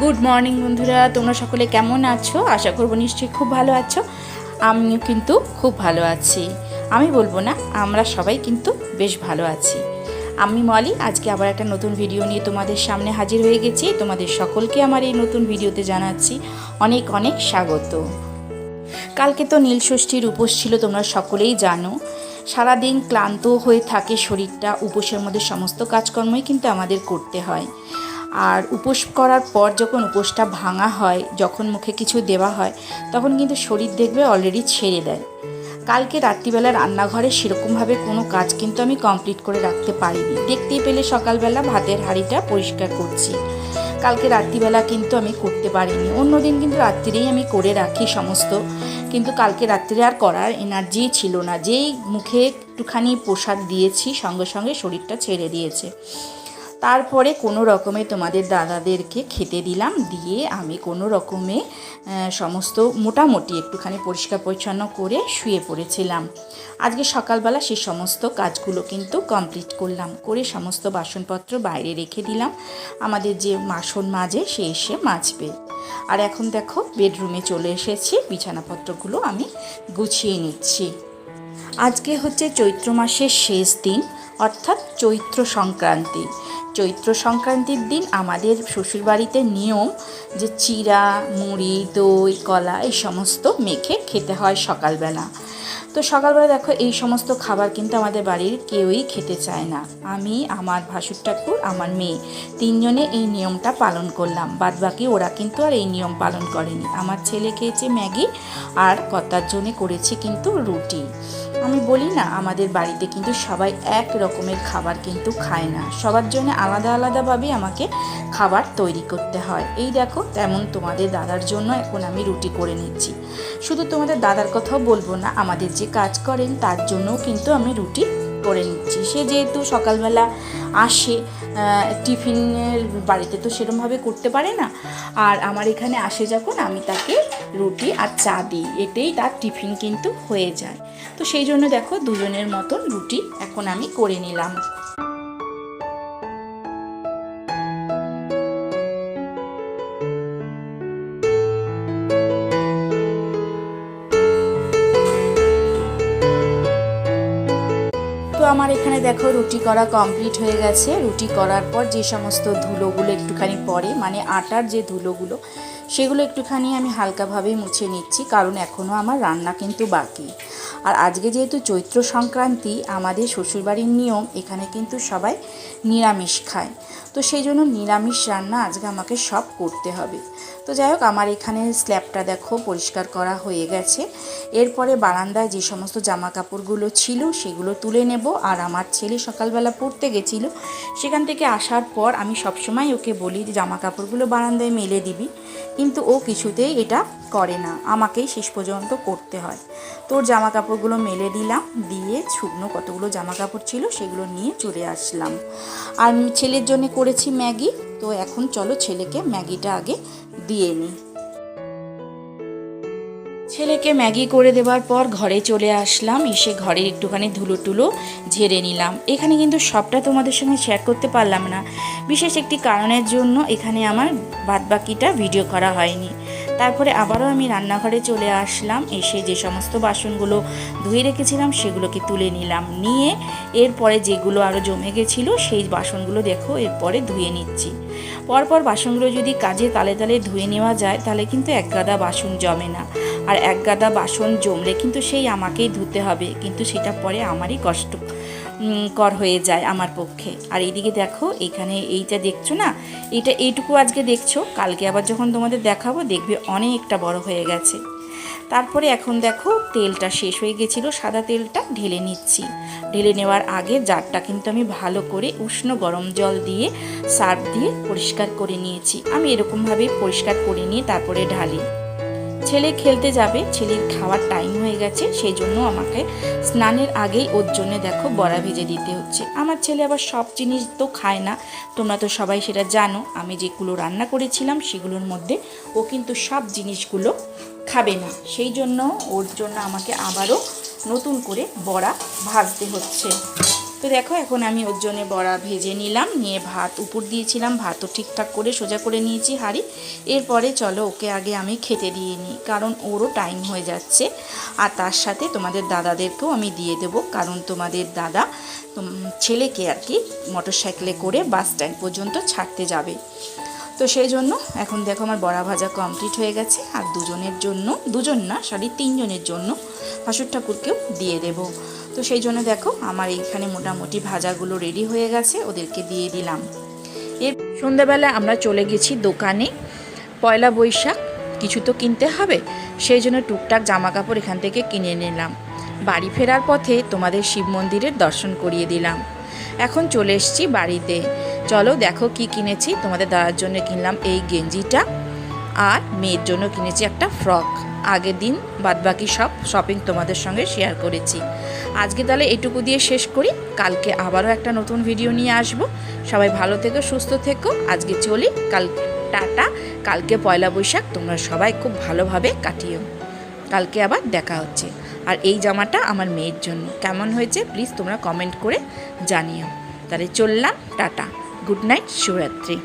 Good morning বন্ধুরা। তোমরা সকলে কেমন আছো? আশা করব নিশ্চয়ই খুব ভালো আছো। আমিও কিন্তু খুব ভালো আছি। আমি বলব না, আমরা সবাই কিন্তু বেশ ভালো আছি। আমি মলি, আজকে আবার একটা নতুন ভিডিও নিয়ে তোমাদের সামনে হাজির হয়ে গেছি। তোমাদের সকলকে আমার এই নতুন ভিডিওতে জানাচ্ছি অনেক অনেক স্বাগত। কালকে তো নীলষষ্ঠীর উপোস ছিল, তোমরা সকলেই জানো। সারাদিন ক্লান্ত হয়ে থাকে শরীরটা, উপোসের মধ্যে সমস্ত কাজকর্মই কিন্তু আমাদের করতে হয়। আর উপোস করার পর যখন উপোসটা ভাঙা হয়, যখন মুখে কিছু দেওয়া হয়, তখন কিন্তু শরীর দেখবে অলরেডি ছেড়ে দেয়। কালকে রাত্রিবেলা রান্নাঘরে সেরকমভাবে কোনো কাজ কিন্তু আমি কমপ্লিট করে রাখতে পারিনি। দেখতেই পেলে সকালবেলা ভাতের হাঁড়িটা পরিষ্কার করছি। কালকে রাত্রিবেলা কিন্তু আমি করতে পারিনি। অন্যদিন কিন্তু রাত্রিরেই আমি করে রাখি সমস্ত। কিন্তু কালকে রাত্রিরে আর করার এনার্জি ছিল না। যেই মুখে একটুখানি প্রসাদ দিয়েছি, সঙ্গে সঙ্গে শরীরটা ছেড়ে দিয়েছে। তারপরে কোনো রকমে তোমাদের দাদাদেরকে খেতে দিলাম, দিয়ে আমি কোনো রকমে সমস্ত মোটামুটি একটুখানি পরিষ্কার পরিচ্ছন্ন করে শুয়ে পড়েছিলাম। আজকে সকালবেলা সেই সমস্ত কাজগুলো কিন্তু কমপ্লিট করলাম, করে সমস্ত বাসনপত্র বাইরে রেখে দিলাম। আমাদের যে মাসন মাজে সে এসে মাজবে। আর এখন দেখো, বেডরুমে চলে এসেছি, বিছানাপত্রগুলো আমি গুছিয়ে নিচ্ছি। আজকে হচ্ছে চৈত্র মাসের শেষ দিন, অর্থাৎ চৈত্র সংক্রান্তি। চৈত্র সংক্রান্তির দিন আমাদের শ্বশুরবাড়িতে নিয়ম যে চিরা, মুড়ি, দই, কলা এই সমস্ত মেখে খেতে হয় সকালবেলা। তো সকালবেলা দেখো এই সমস্ত খাবার কিন্তু আমাদের বাড়ির কেউই খেতে চায় না। আমি, আমার ভাসুর ঠাকুর, আমার মেয়ে তিনজনে এই নিয়মটা পালন করলাম। বাদ বাকি ওরা কিন্তু আর এই নিয়ম পালন করেনি। আমার ছেলে খেয়েছে ম্যাগি আর কতার জন্যে করেছি কিন্তু রুটি। আমি বলি না, আমাদের বাড়িতে কিন্তু সবাই এক রকমের খাবার কিন্তু খায় না। সবার জন্য আলাদা আলাদাভাবে আমাকে খাবার তৈরি করতে হয়। এই দেখো, তেমন তোমাদের দাদার জন্য এখন আমি রুটি করে নিচ্ছি। শুধু তোমাদের দাদার কথাও বলব না, আমাদের যে কাজ করেন তার জন্যও কিন্তু আমি রুটি করে নিচ্ছি। সে যেহেতু সকালবেলা আসে টিফিনের বাড়িতে তো সেরমভাবে করতে পারে না। আর আমার এখানে আসে যখন আমি তাকে রুটি আর চা দিই, এতেই তার টিফিন কিন্তু হয়ে যায়। তো সেই জন্য দেখো দুজনের মতন রুটি এখন আমি করে নিলাম। আমার এখানে দেখো রুটি করা কমপ্লিট হয়ে গেছে। রুটি করার পর যে সমস্ত ধুলোগুলো একটুখানি পড়ে মানে আটার যে ধুলোগুলো, সেগুলো একটুখানি আমি হালকাভাবে মুছে নিচ্ছি, কারণ এখনও আমার রান্না কিন্তু বাকি। আর আজকে যেহেতু চৈত্র সংক্রান্তি, আমাদের শ্বশুরবাড়ির নিয়ম, এখানে কিন্তু সবাই নিরামিষ খায়। তো সেই জন্য নিরামিষ রান্না আজকে আমাকে সব করতে হবে। তো যাই হোক, আমার এখানে স্ল্যাবটা দেখো পরিষ্কার করা হয়ে গেছে। এরপরে বারান্দায় যে সমস্ত জামা কাপড়গুলো ছিল সেগুলো তুলে নেব। আর আমার ছেলে সকালবেলা পড়তে গেছিল, সেখান থেকে আসার পর আমি সবসময় ওকে বলি যে জামা কাপড়গুলো বারান্দায় মেলে দিবি। কিন্তু ও কিছুতেই এটা করে না। আমাকেই শেষ পর্যন্ত করতে হয়। তোর জামা কাপড়গুলো মেলে দিলাম, দিয়ে শুকনো কতগুলো জামা কাপড় ছিল সেগুলো নিয়ে চলে আসলাম। আর ছেলের জন্য করেছি ম্যাগি, তো এখন চলো ছেলেকে ম্যাগিটা আগে দিয়ে নিই ছেলেকে ম্যাগি করে দেওয়ার পর ঘরে চলে আসলাম, এসে ঘরের একটুখানি ধুলো টুলো ঝেড়ে নিলাম। এখানে কিন্তু সবটা তোমাদের সঙ্গে শেয়ার করতে পারলাম না। বিশেষ একটি কারণের জন্য এখানে আমার বাদবাকিটা ভিডিও করা হয়নি। তারপরে আবারও আমি রান্নাঘরে চলে আসলাম। এসে যে সমস্ত বাসনগুলো ধুয়ে রেখেছিলাম, সেগুলোকে তুলে নিলাম। নিয়ে এরপরে যেগুলো আরও জমে গেছিল, সেই বাসনগুলো দেখো, এরপরে ধুয়ে নিচ্ছি। পরপর বাসনগুলো যদি কাজে তালে তালে ধুয়ে নেওয়া যায়, তাহলে কিন্তু এক গাদা বাসন জমে না। আর এক গাদা বাসন জমলে কিন্তু সেই আমাকেই ধুতে হবে, কিন্তু সেটা পরে আমারই কষ্ট। কর হয়ে যায় আমার পক্ষে। আর এইদিকে দেখো, এখানে এইটা দেখছ না? এটা এইটুকু আজকে দেখছ। কালকে আবার যখন তোমাদের দেখাবো, দেখবে অনেকটা বড় হয়ে গেছে। তারপরে এখন দেখো, তেলটা শেষ হয়ে গেছিল, সাদা তেলটা ঢেলে নিচ্ছি। ঢেলে নেওয়ার আগে জারটা কিন্তু আমি ভালো করে উষ্ণ গরম জল দিয়ে সার্ফ দিয়ে পরিষ্কার করে নিয়েছি। আমি এরকমভাবেই পরিষ্কার করে নিয়ে তারপরে ঢালি। ছেলে খেলতে যাবে, ছেলের খাওয়ার টাইম হয়ে গেছে সেই জন্য আমাকে স্নানের আগেই ওর জন্য দেখো বড়া ভেজে দিতে হচ্ছে। আমার ছেলে আবার সব জিনিস তো খায় না, তোমরা তো সবাই সেটা জানো, আমি যেগুলো রান্না করেছিলাম সেগুলোর মধ্যে ও কিন্তু সব জিনিসগুলো খাবে না। সেই জন্য ওর জন্য আমাকে আবারও নতুন করে বড়া ভাজতে হচ্ছে। তো দেখো, এখন আমি ওর জন্য বড়া ভেজে নিলাম, নিয়ে ভাত, উপর দিয়েছিলাম, ভাতও ঠিকঠাক করে সোজা করে নিয়েছি হাঁড়ি। এরপরে চলো, ওকে আগে আমি খেতে দিয়ে নিই, কারণ ওরও টাইম হয়ে যাচ্ছে। আর তার সাথে তোমাদের দাদাদেরকেও আমি দিয়ে দেব, কারণ তোমাদের দাদা ছেলেকে আর কি মোটর সাইকেলে করে বাস স্ট্যান্ড পর্যন্ত ছাড়তে যাবে। তো সেই জন্য এখন দেখো আমার বড়া ভাজা কমপ্লিট হয়ে গেছে। আর দুজনের জন্য, দুজন না সরি তিনজনের জন্য হাসুর ঠাকুরকেও দিয়ে দেব। তো সেই জন্য দেখো আমার এইখানে মোটামুটি ভাজাগুলো রেডি হয়ে গেছে, ওদেরকে দিয়ে দিলাম। এর সন্ধ্যাবেলা আমরা চলে গেছি দোকানে, পয়লা বৈশাখ, কিছু তো কিনতে হবে। সেই জন্য টুকটাক জামা কাপড় এখান থেকে কিনে নিলাম। বাড়ি ফেরার পথে তোমাদের শিব মন্দিরের দর্শন করিয়ে দিলাম। এখন চলে এসেছি বাড়িতে। চলো দেখো কি কিনেছি। তোমাদের দাদার জন্য কিনলাম এই গেঞ্জিটা। আর মেয়ের জন্য কিনেছি একটা ফ্রক। আগের দিন বাদবাকি সব শপিং তোমাদের সঙ্গে শেয়ার করেছি। আজকে তাহলে এটুকু দিয়ে শেষ করি। কালকে আবারও একটা নতুন ভিডিও নিয়ে আসব। সবাই ভালো থেকো, সুস্থ থেকো। আজকে চলি। কাল টাটা। কালকে পয়লা বৈশাখ। তোমরা সবাই খুব ভালোভাবে কাটিও। কালকে আবার দেখা হচ্ছে। আর এই জামাটা আমার মেয়ের জন্য। কেমন হয়েছে? প্লিজ তোমরা কমেন্ট করে জানিও। তাহলে চললাম। টাটা। Good night Shivratri